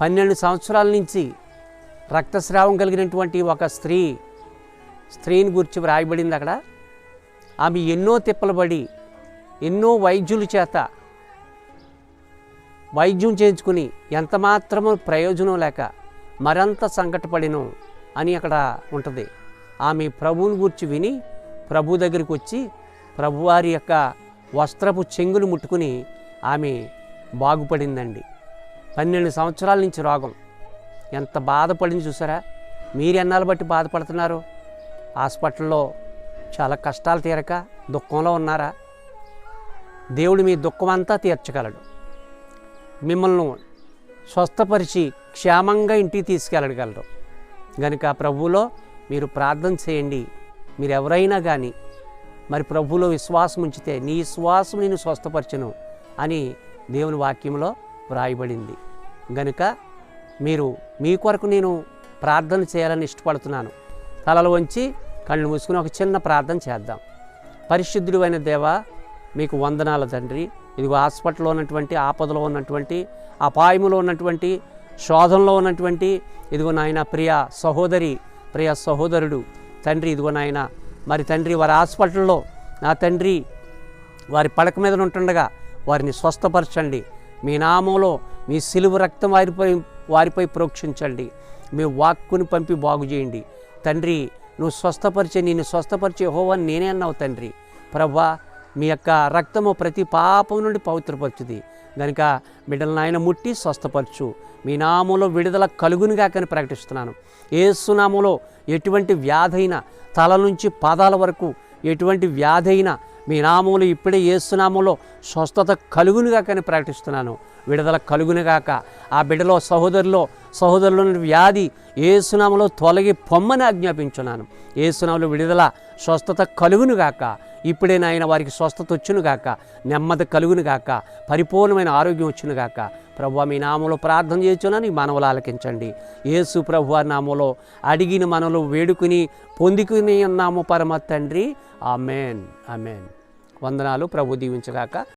పన్నెండు సంవత్సరాల నుంచి రక్తస్రావం కలిగినటువంటి ఒక స్త్రీ స్త్రీని గురించి వ్రాయబడింది అక్కడ. ఆమె ఎన్నో తిప్పలు పడి ఎన్నో వైద్యుల చేత వైద్యం చేయించుకుని ఎంత మాత్రము ప్రయోజనం లేక మరంత సంకటపడిను అని అక్కడ ఉంటుంది. ఆమె ప్రభువుని గురించి విని ప్రభు దగ్గరికి వచ్చి ప్రభువారి యొక్క వస్త్రపు చెంగులు ముట్టుకుని ఆమె బాగుపడిందండి. పన్నెండు సంవత్సరాల నుంచి రోగం. ఎంత బాధపడింది చూసారా? మీరు ఎన్నాళ్ళు బట్టి బాధపడుతున్నారు? హాస్పిటల్లో చాలా కష్టాలు తీరక దుఃఖంలో ఉన్నారా? దేవుడు మీ దుఃఖం అంతా తీర్చగలడు. మిమ్మల్ని స్వస్థపరిచి క్షేమంగా ఇంటికి తీసుకెళ్ళగలరు కనుక ప్రభువులో మీరు ప్రార్థన చేయండి. మీరు ఎవరైనా కానీ మరి ప్రభువులో విశ్వాసం ఉంచితే నీ విశ్వాసం నేను స్వస్థపరచను అని దేవుని వాక్యంలో వ్రాయబడింది. గనుక మీరు మీ కొరకు నేను ప్రార్థన చేయాలని ఇష్టపడుతున్నాను. తలలు వంచి కళ్ళు మూసుకుని ఒక చిన్న ప్రార్థన చేద్దాం. పరిశుద్ధుడు అయిన దేవా మీకు వందనాల తండ్రి. ఇదిగో హాస్పిటల్లో ఉన్నటువంటి ఆపదలో ఉన్నటువంటి అపాయములో ఉన్నటువంటి శోధనలో ఉన్నటువంటి ఇదిగో నాయన ప్రియ సహోదరి ప్రియ సహోదరుడు తండ్రి ఇదిగో నాయన. మరి తండ్రి వారి హాస్పిటల్లో నా తండ్రి వారి పడక మీద ఉంటుండగా వారిని స్వస్థపరచండి. మీ నామంలో మీ సిలువ రక్తం వారిపై వారిపై ప్రోక్షించండి. మీ వాక్కుని పంపి బాగు చేయండి. తండ్రి నువ్వు స్వస్థపరిచే నేను స్వస్థపరిచే హోవని నేనే అన్నావు తండ్రి. ప్రభా మీ యొక్క రక్తము ప్రతి పాపం నుండి పవిత్రపరచుది. కనుక బిడ్డల నాయన ముట్టి స్వస్థపరచు. మీ నామంలో విడుదల కలుగునుగా కని ప్రకటిస్తున్నాను. ఏసునామంలో ఎటువంటి వ్యాధైనా తల నుంచి పాదాల వరకు ఎటువంటి వ్యాధైనా మీ నామములు ఇప్పుడే ఏసునామంలో స్వస్థత కలుగునుగా కానీ ప్రకటిస్తున్నాను విడుదల కలుగునుగాక. ఆ బిడ్డలో సహోదరులో సహోదరులను ఉన్న వ్యాధి ఏసునామలో తొలగి పొమ్మని ఆజ్ఞాపించున్నాను. ఏసునామలో విడుదల స్వస్థత కలుగునుగాక. ఇప్పుడే నాయన వారికి స్వస్థత వచ్చునుగాక. నెమ్మది కలుగునుగాక. పరిపూర్ణమైన ఆరోగ్యం వచ్చునుగాక. ప్రభు మీ నామంలో ప్రార్థన చేయొచ్చునని మనవులు ఆలకించండి. యేసు ప్రభు నామంలో అడిగిన మనలో వేడుకుని పొందుకుని ఉన్నాము పరమ తండ్రి. ఆమెన్. ఆమెన్. వందనాలు. ప్రభు దీవించగాక.